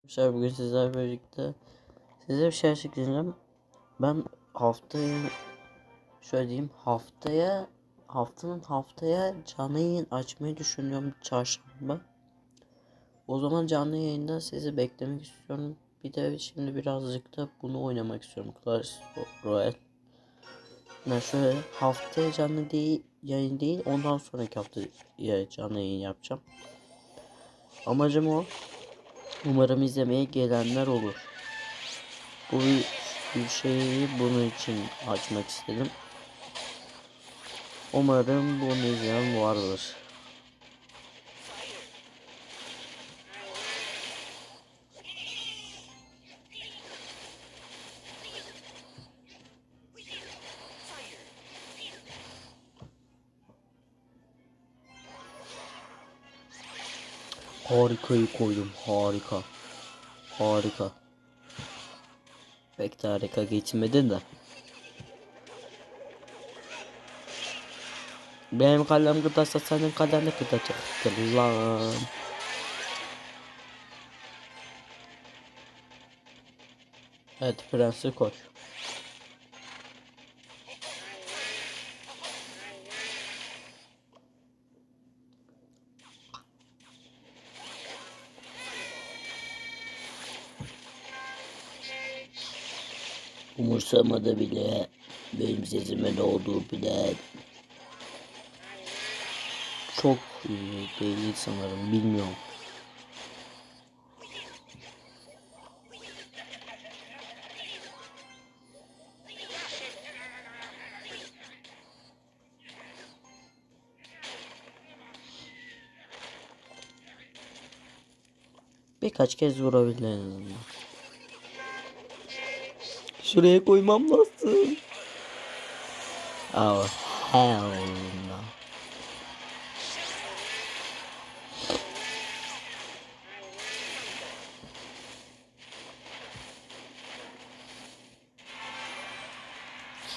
Arkadaşlar bugün sizlerle birlikte size bir şey açıklayacağım. Ben haftaya şöyle diyeyim haftaya haftanın haftaya canlı yayın açmayı düşünüyorum çarşamba. O zaman canlı yayında sizi beklemek istiyorum. Bir de şimdi birazcık da bunu oynamak istiyorum. Clash Royale. Yani şöyle haftaya canlı değil yayın değil ondan sonraki hafta canlı yayın yapacağım. Amacım o. Umarım izlemeye gelenler olur. Bu bir, şeyi bunun için açmak istedim. Umarım bunu izleyen vardır. Harikayı koydum. Harika. Harika. Pek de harika geçmedi de. Benim kalem gıdasa senin kalem ne gıdacaktır lan. Evet prensi koş. Umursamadı bile. Benim sesime ne olduğu bile. Çok değil sanırım bilmiyorum. Birkaç kez azından. Şuraya koymam lazım. Oh hell no.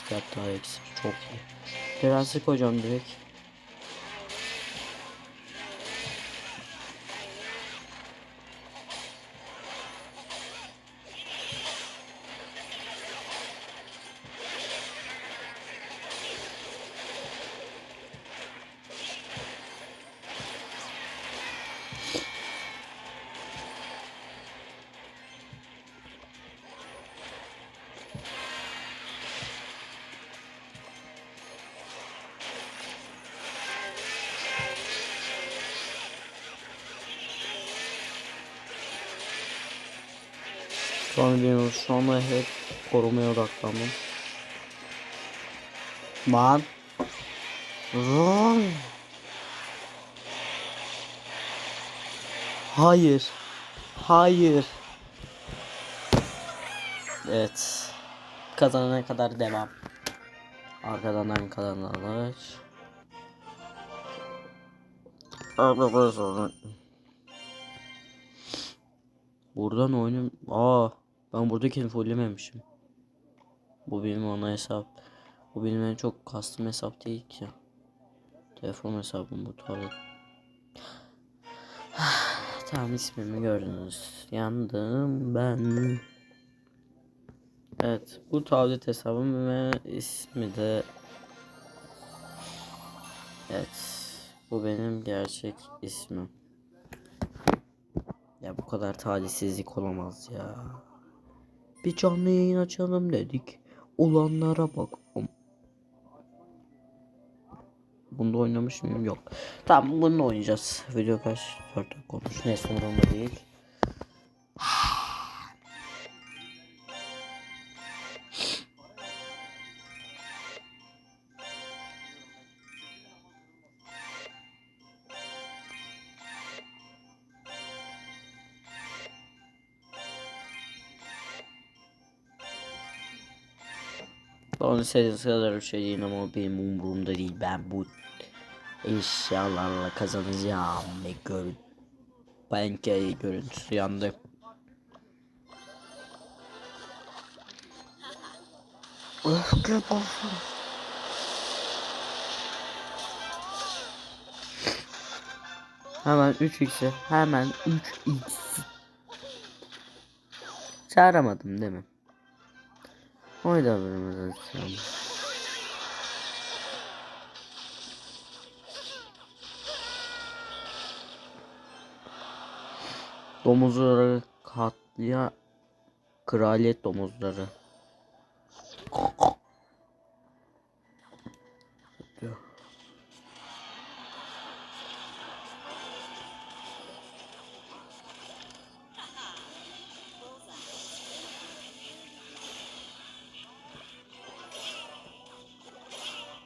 İki daha eksik. Çok iyi. Prensi koyacağım direkt. Şu an bilmiyorum. Şu anda hep korumaya odaklandım. Lan. Lan. Hayır. Hayır. Evet. Kazanana kadar devam. Arkadan kazananlar. Arkadaşlar. Buradan oyunum... Aa, ben buradakini fullememişim. Bu benim ana hesap. Bu benim en çok kastım hesap değil ki. Telefon hesabım bu tabi. tamam ismimi gördünüz. Yandım ben. Evet bu tablet hesabım ve ismi de Evet bu benim gerçek ismim. Ya bu kadar talihsizlik olamaz ya. Bir canlı yayın açalım dedik. Olanlara bak. Bunda oynamış mıyım? Yok. Tamam bunu oynayacağız. Video kaç? 4 dakika olmuş. Neyse değil. Onu sayısı kadar bir şey ama benim umurumda değil. Ben bu eşyalarla kazanacağım ve gör Pankey görüntüsü yandı. Öfke basın. Hemen 3x'e hemen 3x Çağıramadım değil mi? Oyda bölümümüzün sonu. Domuzları katliya kraliyet domuzları.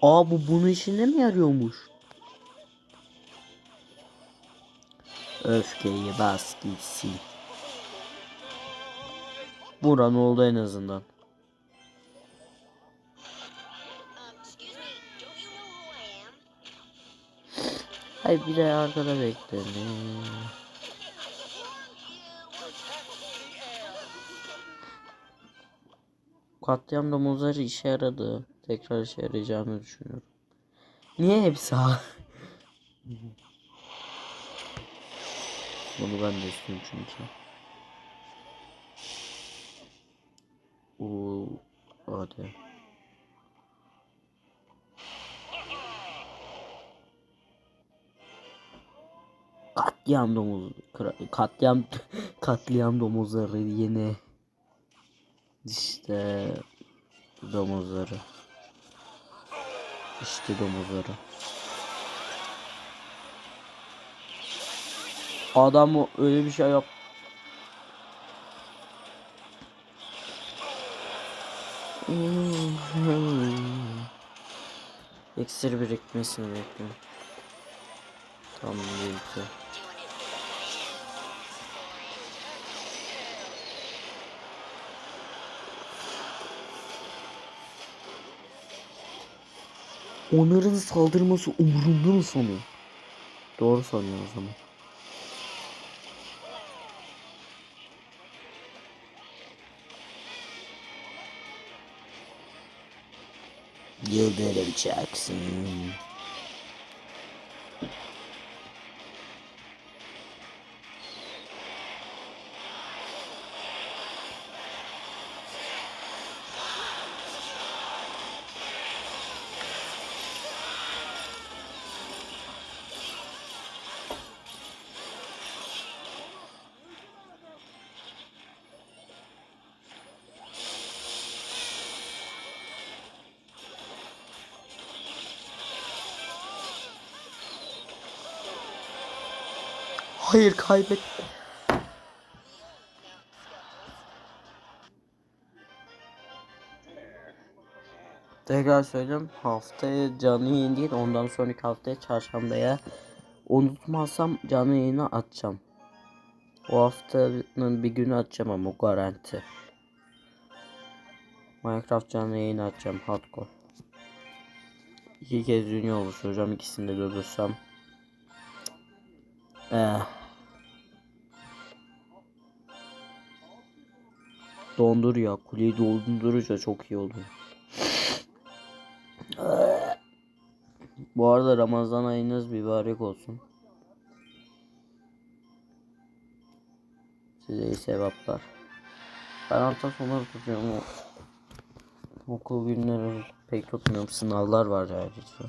Aa bu bunun işine mi yarıyormuş? Öfkeyi bas gitsin. Buran oldu en azından. Hayır bir de arkada bekledim. Katliam domuzları işe yaradı. Tekrar işe yarayacağını düşünüyorum. Niye hepsi ha? Bunu ben de istiyorum çünkü. Oo, hadi. Katliam domuz katliam katliam domuzları yine işte domuzları işte domuzları adam öyle bir şey yap İksir birikmesini bekliyorum. Tamam birlikte. Onların saldırması umurunda mı sanıyor? Doğru sanıyor o zaman. Yıldırım Hayır kaybet. Tekrar söyleyeyim haftaya canlı yayın değil ondan sonraki haftaya çarşambaya unutmazsam canlı yayını atacağım. O haftanın bir günü atacağım ama garanti. Minecraft canlı yayını atacağım hardcore. İki kez dünya oluşturacağım ikisini de durdursam. Eh. Dondur ya. Kuleyi dondurunca çok iyi oldu. Bu arada Ramazan ayınız mübarek olsun. Size iyi sevaplar. Ben hafta sonları tutuyorum. Okul günleri pek tutmuyorum. Sınavlar var ayrıca.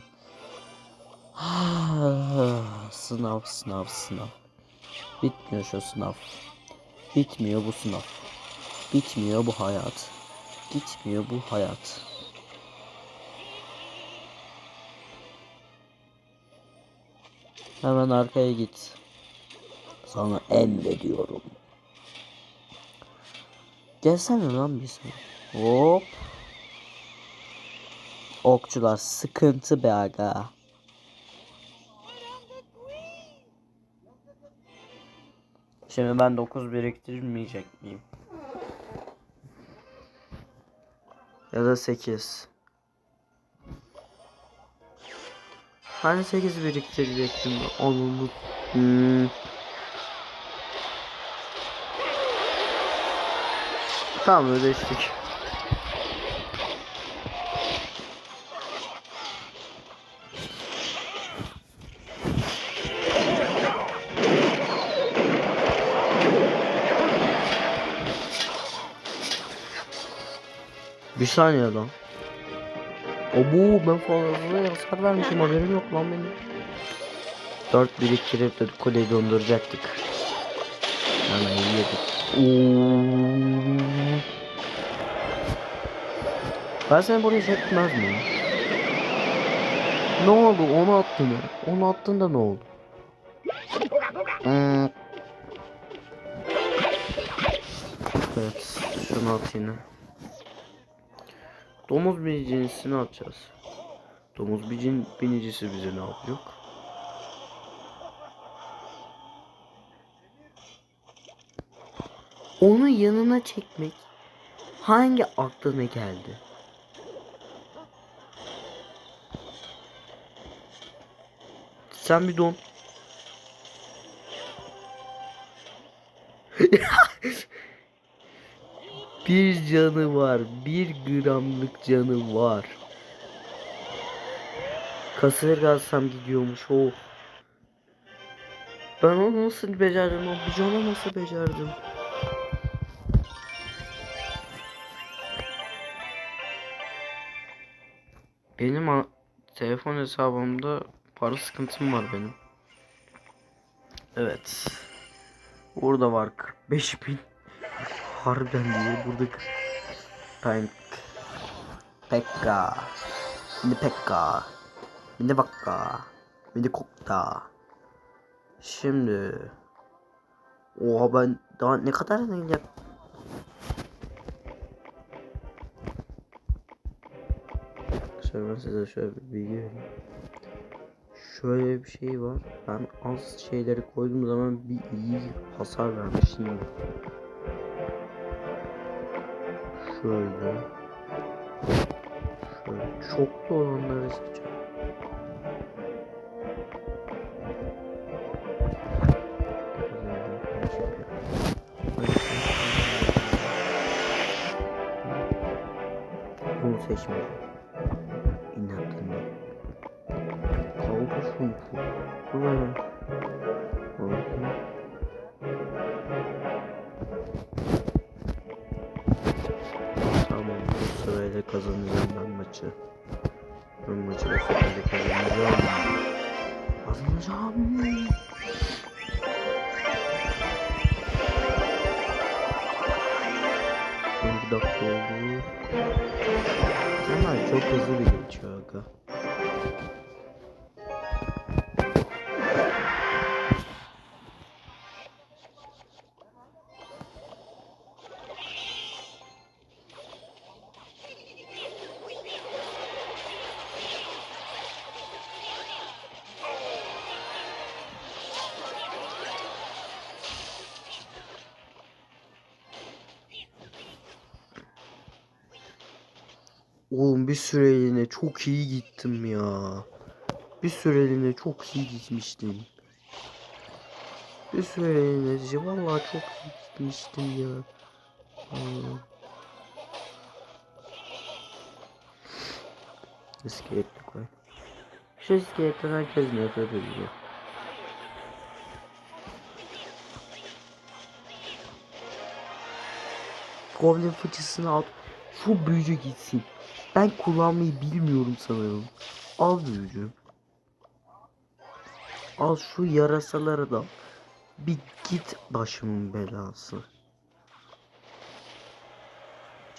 sınav sınav sınav. Bitmiyor şu sınav. Bitmiyor bu sınav. Bitmiyor bu hayat. Gitmiyor bu hayat. Hemen arkaya git. Sana emrediyorum. Gelsene lan sen. Hop. Okçular sıkıntı be aga. Şimdi ben 9 biriktirmeyecek miyim? Ya da 8. Hani 8 biriktirecektim onu. Hmm. Tamam ödeştik. Saniye lan. Obu ben fazla hasar vermişim haberim yok lan benim. 4 biriktirip de kuleyi donduracaktık. Ama iyi yedik. Oo. Ben seni buraya çekmez miyim? Ne oldu? Onu attın ya. Onu attın da ne oldu? Hmm. Evet, şunu at yine. Domuz binicisini atacağız. Domuz bicin binicisi bize ne yapıyor? Onu yanına çekmek hangi aklına geldi? Sen bir don. bir canı var. Bir gramlık canı var. Kasırgarsam gidiyormuş. Oh. Ben onu nasıl becerdim? O bir canı nasıl becerdim? Benim telefon hesabımda para sıkıntım var benim. Evet. Burada var 45 bin. Harbiden değil burada. Tank. Pekka. Mini Pekka. Mini Vakka. Mini Kokta. Şimdi. Oha ben daha ne kadar yap Arkadaşlar ben size şöyle bir bilgi vereyim. Şöyle bir şey var. Ben az şeyleri koyduğum zaman bir iyi hasar vermiş. Şöyle. Şöyle çoklu olanları seçeceğim. Bunu seçmeyeceğim. İnatında. Kaldı şunu. Buraya. Buraya. Tamam sırayla kazanacağım ben maçı. Ben maçı sırayla kazanacağım. Kazanacağım. 12 dakika oldu. Zaman çok hızlı bir geçiyor aga. Oğlum bir süreliğine çok iyi gittim ya. Bir süreliğine çok iyi gitmiştim. Bir süreliğine vallahi çok iyi gitmiştim ya. Aa. İskeletli koy. Şu iskeletten herkes nefret ediyor. Goblin fıçısını al. Şu büyücü gitsin. Ben kullanmayı bilmiyorum sanırım. Al büyücü. Al şu yarasaları da. Bir git başımın belası.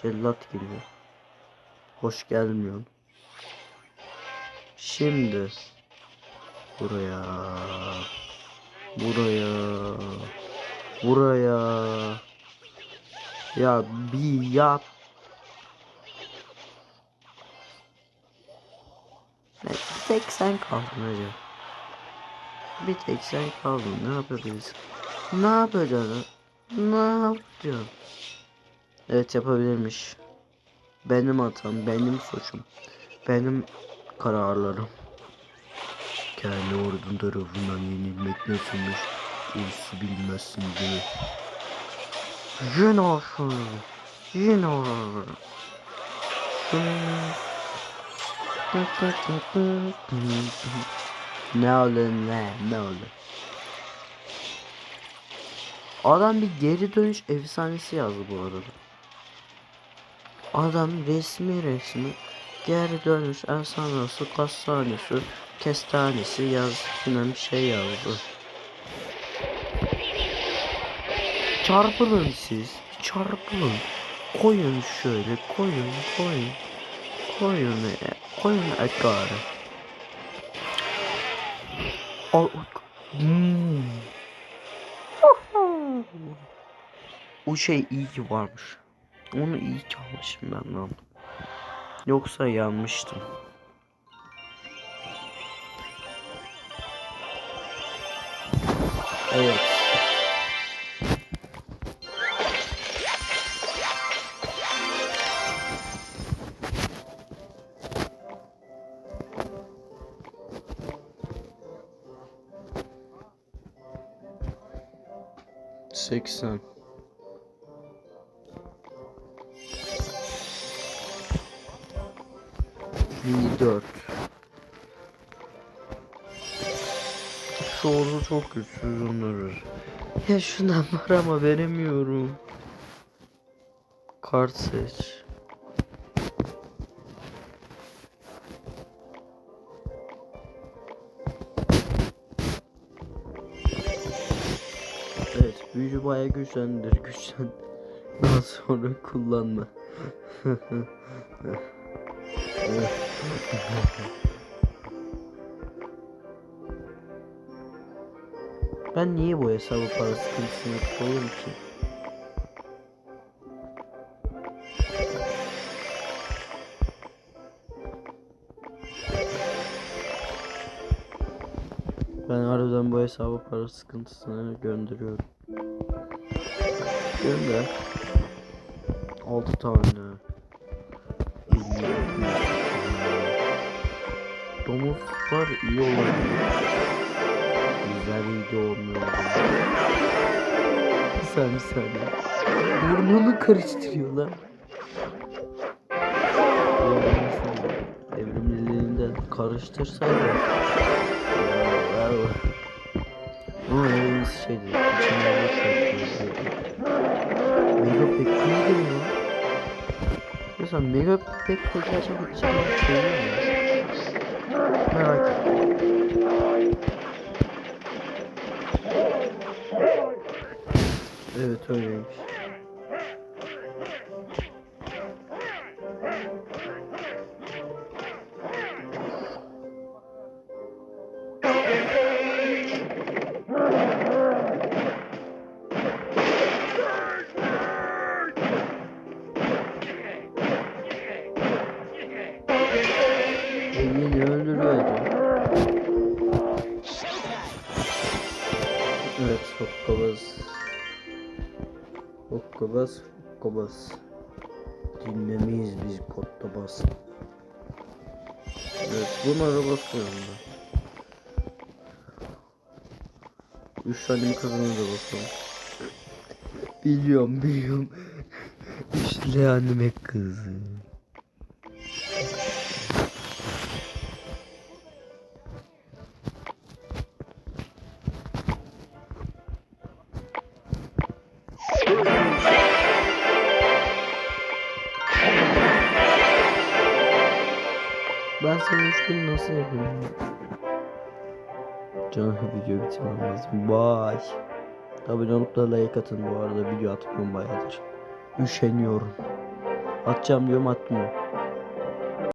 Cellat geliyor. Hoş gelmiyorsun. Şimdi buraya buraya buraya ya bir yap Ne, bir tek sen kaldın hacı. Bir tek sen kaldın. Ne yapabiliriz? Ne yapacağız? Ne yapacağız? Evet yapabilirmiş. Benim hatam, benim suçum. Benim kararlarım. Kendi ordun tarafından yenilmek nasılmış? Orası bilmezsin mi? Yine olsun. Yine olur. Ne olur ne ne olur. Adam bir geri dönüş efsanesi yazdı bu arada. Adam resmi resmi geri dönüş efsanesi kastanesi kestanesi yaz filan şey yazdı. Çarpılın siz çarpılın. Koyun şöyle koyun koyun. Koyun koyun ekarı. Al. Hmm. O şey iyi ki varmış. Onu iyi ki almışım ben lan. Yoksa yanmıştım. Evet. Seksen. Bir dört. Şu ordu çok güçsüz onları. Ya şundan var ama veremiyorum. Kart seç. Güçlendir, güçlen. Daha sonra kullanma. ben niye bu hesabı para sıkıntısını koyuyorum ki? Ben harbiden bu hesabı para sıkıntısına gönderiyorum. Gönder. 6 tane. Domuzlar iyi olabilir. Güzel iyi de olmuyor. Bir saniye bir saniye. Burnunu karıştırıyorlar. Evrimliliğinden karıştırsaydı. Ama iyisi şeydi. İçine Mega Pack neydi ya? Mesela Mega Pack de gerçekten içine şey mi? Merak. Evet öyleymiş. Hokkabaz. Dinlemeyiz biz hokkabaz. Evet bunlara basıyorum ben. Üç tane kazanır da bakalım. Biliyorum biliyorum. Üçlü anneme kızı. Üçlüğünü nasıl yapıyorum? Canım video bitirmem lazım. Bye. Abone olup da like atın bu arada video atmıyorum bayağıdır. Üşeniyorum. Atacağım diyorum atmıyorum.